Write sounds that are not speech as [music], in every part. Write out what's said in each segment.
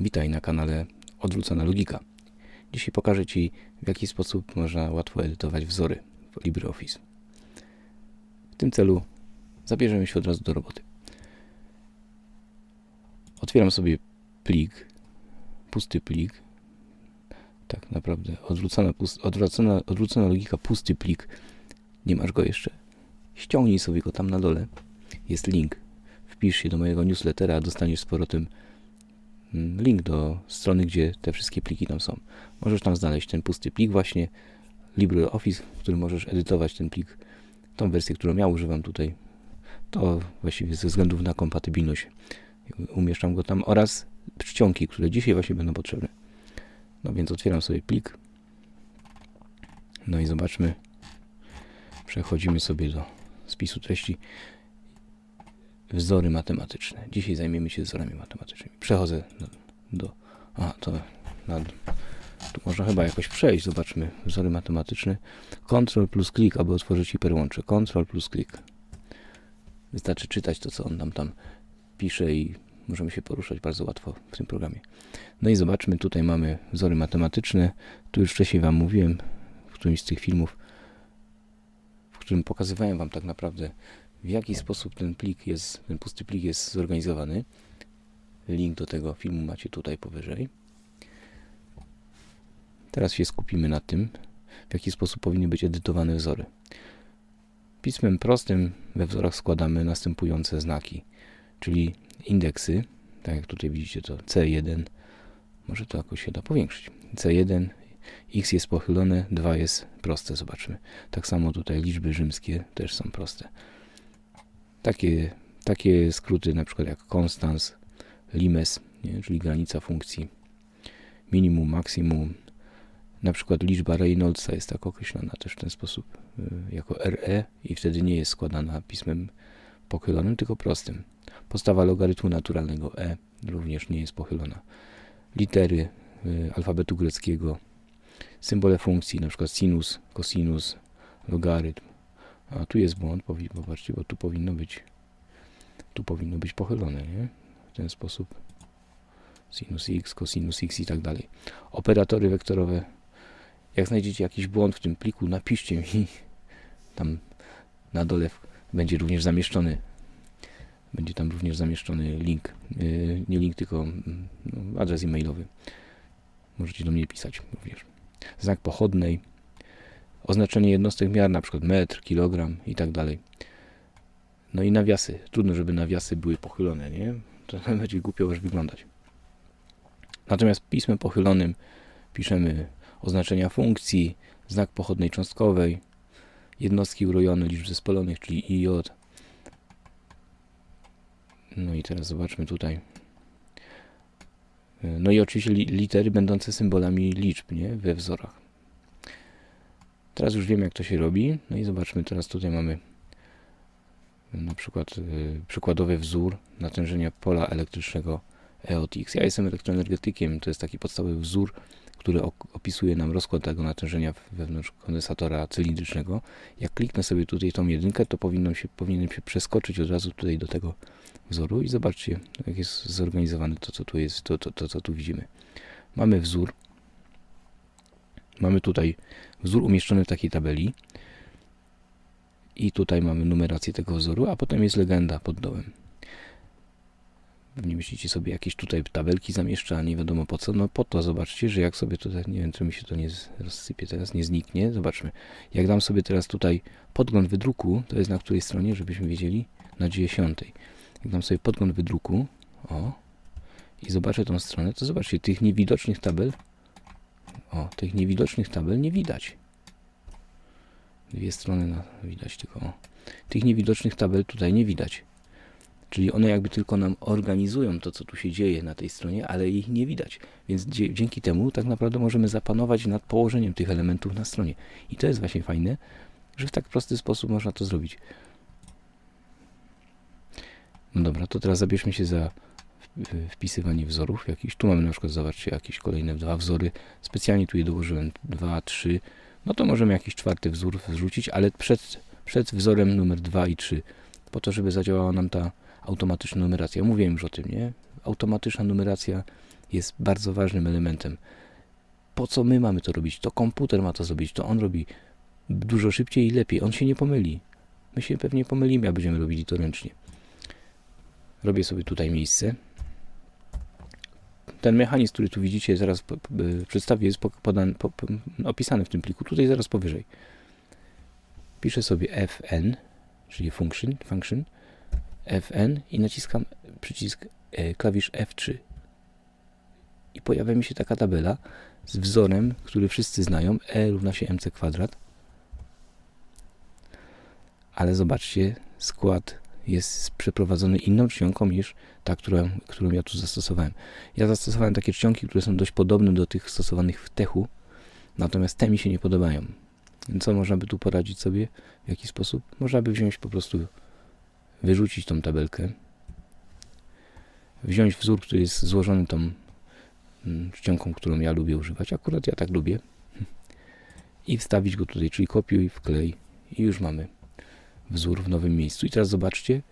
Witaj na kanale Odwrócona Logika. Dzisiaj pokażę Ci, w jaki sposób można łatwo edytować wzory w LibreOffice. W tym celu zabierzemy się od razu do roboty. Otwieram sobie plik, pusty plik. Tak naprawdę odwrócona, pust, odwrócona, odwrócona logika, pusty plik. Nie masz go jeszcze? Ściągnij sobie go tam na dole. Jest link. Wpisz się do mojego newslettera, dostaniesz z powrotem link do strony, gdzie te wszystkie pliki tam są. Możesz tam znaleźć ten pusty plik właśnie LibreOffice, w którym możesz edytować ten plik. Tą wersję, którą ja używam tutaj, to właściwie ze względów na kompatybilność umieszczam go tam oraz czcionki, które dzisiaj właśnie będą potrzebne. No więc otwieram sobie plik. No i zobaczmy. Przechodzimy sobie do spisu treści. Wzory matematyczne. Dzisiaj zajmiemy się wzorami matematycznymi. Przechodzę do. do a, to na, tu można chyba jakoś przejść. Zobaczmy. Wzory matematyczne. Ctrl plus klik, aby otworzyć hiperłącze. Ctrl plus klik. Wystarczy czytać to, co on nam tam pisze i możemy się poruszać bardzo łatwo w tym programie. No i zobaczmy, tutaj mamy wzory matematyczne. Tu już wcześniej Wam mówiłem w którymś z tych filmów, w którym pokazywałem Wam tak naprawdę w jaki sposób ten plik jest, ten pusty plik jest zorganizowany. Link do tego filmu macie tutaj powyżej. Teraz się skupimy na tym, w jaki sposób powinny być edytowane wzory. Pismem prostym we wzorach składamy następujące znaki, czyli indeksy, tak jak tutaj widzicie to C1, może to jakoś się da powiększyć. C1, x jest pochylone, 2 jest proste, zobaczmy. Tak samo tutaj liczby rzymskie też są proste. Takie, takie skróty na przykład jak konstans, limes, nie, czyli granica funkcji, minimum, maksimum, na przykład liczba Reynoldsa jest tak określona też w ten sposób, y, jako RE i wtedy nie jest składana pismem pochylonym, tylko prostym. Postawa logarytmu naturalnego E również nie jest pochylona. Litery y, alfabetu greckiego, symbole funkcji, na przykład sinus, cosinus, logarytm. A tu jest błąd, popatrzcie, bo tu powinno być tu powinno być pochylone, nie? W ten sposób. Sinus x, cosinus x i tak dalej. Operatory wektorowe. Jak znajdziecie jakiś błąd w tym pliku, napiszcie mi. [laughs] Tam na dole będzie również zamieszczony będzie tam również zamieszczony link. Yy, nie link, tylko mm, no, adres e-mailowy. Możecie do mnie pisać również. Znak pochodnej, oznaczenie jednostek miar, na przykład metr, kilogram i tak dalej. No i nawiasy. Trudno, żeby nawiasy były pochylone, nie? To [laughs] będzie głupio już wyglądać. Natomiast pismem pochylonym piszemy oznaczenia funkcji, znak pochodnej cząstkowej, jednostki urojone liczb zespolonych, czyli IJ. No i teraz zobaczmy tutaj. No i oczywiście litery będące symbolami liczb, nie? We wzorach. Teraz już wiem, jak to się robi. No i zobaczmy, teraz tutaj mamy na przykład y, przykładowy wzór natężenia pola elektrycznego E od X. Ja jestem elektroenergetykiem, to jest taki podstawowy wzór, który opisuje nam rozkład tego natężenia wewnątrz kondensatora cylindrycznego. Jak kliknę sobie tutaj tą jedynkę, to powinno się, powinienem się przeskoczyć od razu tutaj do tego wzoru i zobaczcie, jak jest zorganizowane to, co tu jest, to, to, to co tu widzimy. Mamy wzór. Mamy tutaj wzór umieszczony w takiej tabeli. I tutaj mamy numerację tego wzoru, a potem jest legenda pod dołem. Pewnie myślicie sobie jakieś tutaj tabelki zamieszcza, nie wiadomo po co. No po to zobaczcie, że jak sobie tutaj, nie wiem czy mi się to nie rozsypie teraz, nie zniknie. Zobaczmy. Jak dam sobie teraz tutaj podgląd wydruku, to jest na której stronie, żebyśmy wiedzieli, na dziesiątej. Jak dam sobie podgląd wydruku, o, i zobaczę tą stronę, to zobaczcie, tych niewidocznych tabel, o, tych niewidocznych tabel nie widać. Dwie strony na, widać tylko, o. Tych niewidocznych tabel tutaj nie widać. Czyli one jakby tylko nam organizują to, co tu się dzieje na tej stronie, ale ich nie widać. Więc dzięki temu tak naprawdę możemy zapanować nad położeniem tych elementów na stronie. I to jest właśnie fajne, że w tak prosty sposób można to zrobić. No dobra, to teraz zabierzmy się za wpisywanie wzorów jakiś. Tu mamy na przykład, zobaczcie, jakieś kolejne dwa wzory. Specjalnie tu je dołożyłem dwa, trzy. No to możemy jakiś czwarty wzór wrzucić, ale przed, przed wzorem numer 2 i 3, po to, żeby zadziałała nam ta automatyczna numeracja. Mówiłem już o tym, nie? Automatyczna numeracja jest bardzo ważnym elementem. Po co my mamy to robić? To komputer ma to zrobić, to on robi dużo szybciej i lepiej. On się nie pomyli. My się pewnie pomylimy, a będziemy robili to ręcznie. Robię sobie tutaj miejsce. Ten mechanizm, który tu widzicie, zaraz po, przedstawię, jest po- podan, po, po, opisany w tym pliku. Tutaj zaraz powyżej. Piszę sobie fn, czyli function, function fn i naciskam przycisk e, klawisz F3. I pojawia mi się taka tabela z wzorem, który wszyscy znają, E równa się mc kwadrat. Ale zobaczcie, skład jest przeprowadzony inną czcionką niż ta, którą, którą ja tu zastosowałem. Ja zastosowałem takie czcionki, które są dość podobne do tych stosowanych w Techu, natomiast te mi się nie podobają. Co można by tu poradzić sobie? W jaki sposób? Można by wziąć po prostu, wyrzucić tą tabelkę, wziąć wzór, który jest złożony tą mm, czcionką, którą ja lubię używać. Akurat ja tak lubię. I wstawić go tutaj, czyli kopiuj, wklej i już mamy wzór w nowym miejscu. I teraz zobaczcie,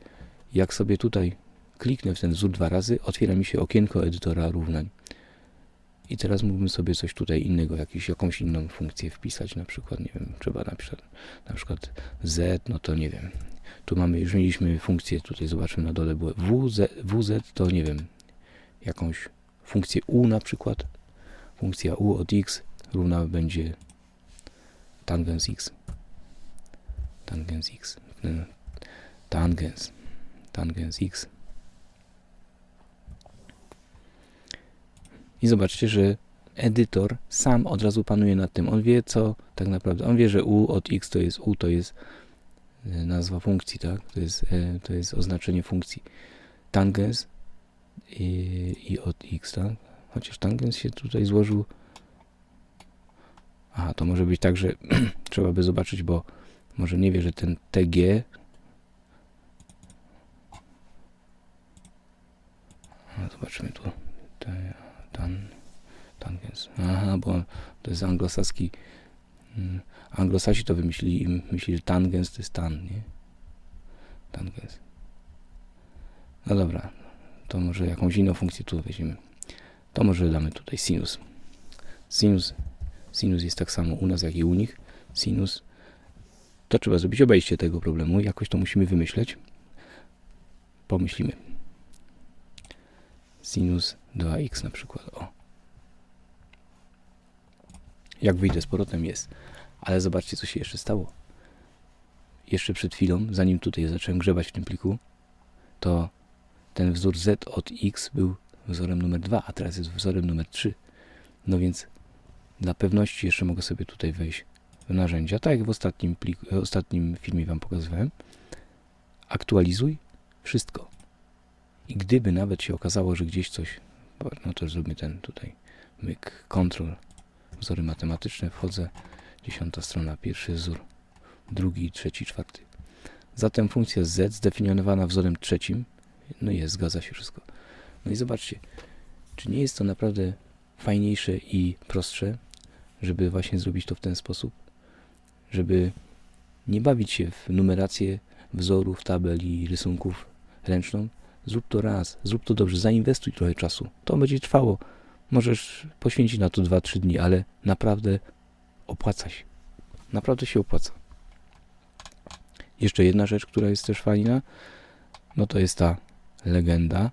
jak sobie tutaj kliknę w ten wzór dwa razy, otwiera mi się okienko edytora równań. I teraz mógłbym sobie coś tutaj innego, jakąś, jakąś inną funkcję wpisać, na przykład, nie wiem, trzeba napisać na przykład z, no to nie wiem. Tu mamy, już mieliśmy funkcję, tutaj zobaczmy na dole było WZ, WZ to nie wiem, jakąś funkcję U na przykład. Funkcja U od x równa będzie tangens x. Tangens x. Tangens. Tangens x. I zobaczcie, że edytor sam od razu panuje nad tym. On wie, co tak naprawdę. On wie, że u od x to jest u, to jest y, nazwa funkcji, tak? To jest, e, to jest oznaczenie funkcji. Tangens i, i od x, tak? Chociaż tangens się tutaj złożył. Aha, to może być tak, że [clears throat] trzeba by zobaczyć, bo może nie wie, że ten TG. Zobaczmy tu. Tan, tangens. Aha, bo to jest anglosaski. mm, Anglosasi to wymyślili i myśleli, że tangens to jest tan, nie? Tangens. No dobra, to może jakąś inną funkcję tu weźmiemy. To może damy tutaj sinus. Sinus, sinus jest tak samo u nas, jak i u nich. Sinus. To trzeba zrobić obejście tego problemu. Jakoś to musimy wymyśleć. Pomyślimy. Sinus 2x na przykład. O. Jak wyjdę z powrotem jest. Ale zobaczcie, co się jeszcze stało. Jeszcze przed chwilą, zanim tutaj zacząłem grzebać w tym pliku, to ten wzór z od x był wzorem numer 2, a teraz jest wzorem numer 3. No więc dla pewności jeszcze mogę sobie tutaj wejść narzędzia, tak jak w ostatnim, pliku, ostatnim filmie Wam pokazywałem. Aktualizuj wszystko. I gdyby nawet się okazało, że gdzieś coś, no to zrobimy ten tutaj myk, control, wzory matematyczne, wchodzę, dziesiąta strona, pierwszy wzór, drugi, trzeci, czwarty. Zatem funkcja z zdefiniowana wzorem trzecim, no jest, zgadza się wszystko. No i zobaczcie, czy nie jest to naprawdę fajniejsze i prostsze, żeby właśnie zrobić to w ten sposób, żeby nie bawić się w numerację wzorów, tabel i rysunków ręczną. Zrób to raz, zrób to dobrze, zainwestuj trochę czasu. To będzie trwało. Możesz poświęcić na to 2-3 dni, ale naprawdę opłaca się. Naprawdę się opłaca. Jeszcze jedna rzecz, która jest też fajna, no to jest ta legenda.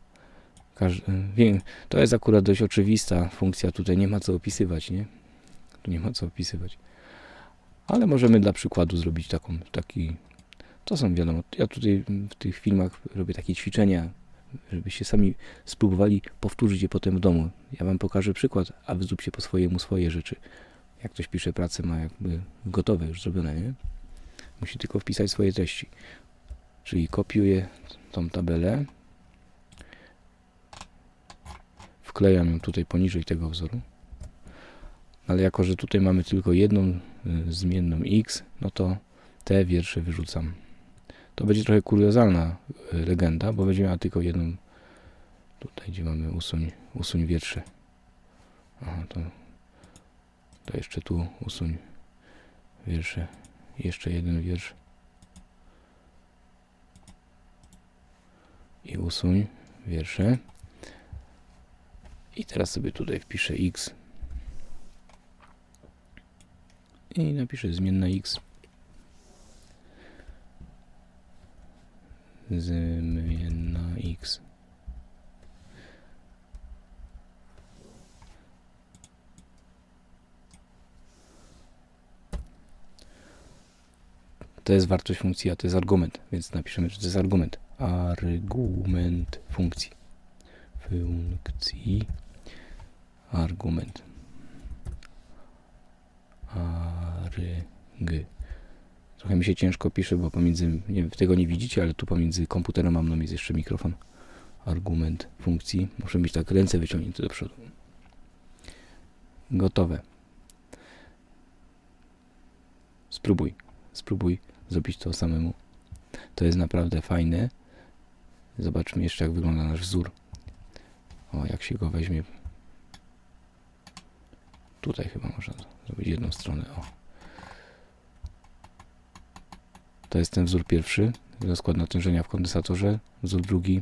To jest akurat dość oczywista funkcja, tutaj nie ma co opisywać, nie? Tu nie ma co opisywać. Ale możemy dla przykładu zrobić taką, taki, to są wiadomo, ja tutaj w tych filmach robię takie ćwiczenia, żebyście sami spróbowali powtórzyć je potem w domu. Ja wam pokażę przykład, a wy zróbcie po swojemu swoje rzeczy. Jak ktoś pisze pracę, ma jakby gotowe, już zrobione, nie? Musi tylko wpisać swoje treści. Czyli kopiuję tą tabelę, wklejam ją tutaj poniżej tego wzoru. Ale jako, że tutaj mamy tylko jedną y, zmienną x, no to te wiersze wyrzucam. To będzie trochę kuriozalna y, legenda, bo będzie miała tylko jedną. Tutaj, gdzie mamy usuń, usuń wiersze. Aha, to, to jeszcze tu usuń wiersze. Jeszcze jeden wiersz. I usuń wiersze. I teraz sobie tutaj wpiszę x. I napiszę zmienna x. Zmienna x. To jest wartość funkcji, a to jest argument, więc napiszemy, że to jest argument. Argument funkcji. Funkcji. Argument. Arg. Trochę mi się ciężko pisze, bo pomiędzy, nie tego nie widzicie, ale tu pomiędzy komputerem a mną jest jeszcze mikrofon. Argument funkcji. Muszę mieć tak ręce wyciągnięte do przodu. Gotowe. Spróbuj. Spróbuj zrobić to samemu. To jest naprawdę fajne. Zobaczmy jeszcze, jak wygląda nasz wzór. O, jak się go weźmie. Tutaj chyba można zrobić jedną stronę. O. To jest ten wzór pierwszy, rozkład natężenia w kondensatorze. Wzór drugi,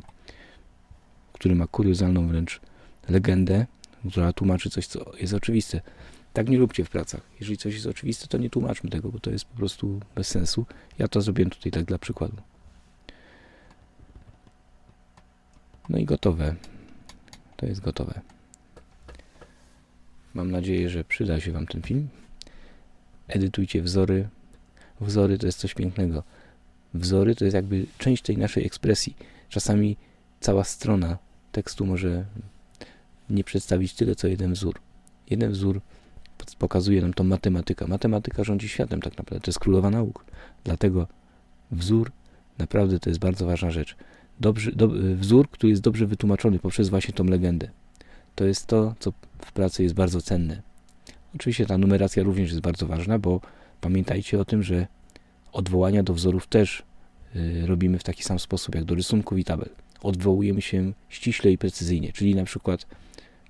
który ma kuriozalną wręcz legendę, która tłumaczy coś, co jest oczywiste. Tak nie róbcie w pracach. Jeżeli coś jest oczywiste, to nie tłumaczmy tego, bo to jest po prostu bez sensu. Ja to zrobiłem tutaj tak dla przykładu. No i gotowe. To jest gotowe. Mam nadzieję, że przyda się Wam ten film. Edytujcie wzory. Wzory to jest coś pięknego. Wzory to jest jakby część tej naszej ekspresji. Czasami cała strona tekstu może nie przedstawić tyle, co jeden wzór. Jeden wzór pokazuje nam to matematyka. Matematyka rządzi światem tak naprawdę. To jest królowa nauk. Dlatego wzór naprawdę to jest bardzo ważna rzecz. Dobrzy, do, wzór, który jest dobrze wytłumaczony poprzez właśnie tą legendę. To jest to, co w pracy jest bardzo cenne. Oczywiście ta numeracja również jest bardzo ważna, bo pamiętajcie o tym, że odwołania do wzorów też y, robimy w taki sam sposób jak do rysunków i tabel. Odwołujemy się ściśle i precyzyjnie, czyli na przykład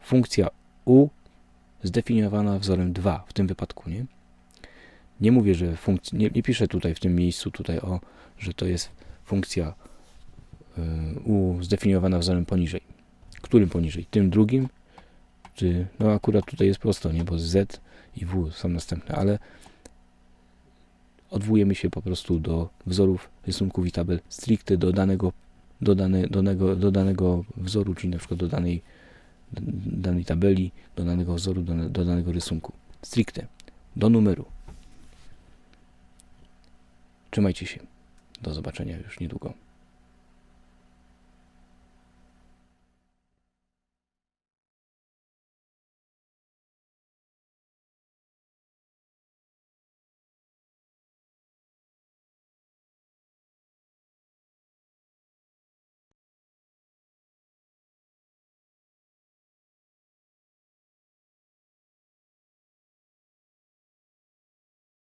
funkcja u zdefiniowana wzorem 2 w tym wypadku, nie? Nie mówię, że funkcja, nie, nie piszę tutaj w tym miejscu tutaj o, że to jest funkcja y, u zdefiniowana wzorem poniżej. Którym poniżej? Tym drugim? Czy, no akurat tutaj jest prosto, nie? Bo z i w są następne, ale odwołujemy się po prostu do wzorów rysunków i tabel stricte do danego, do, dane, danego, do danego wzoru, czyli na przykład do danej danej tabeli, do danego wzoru, do, do danego rysunku. Stricte. Do numeru. Trzymajcie się. Do zobaczenia już niedługo.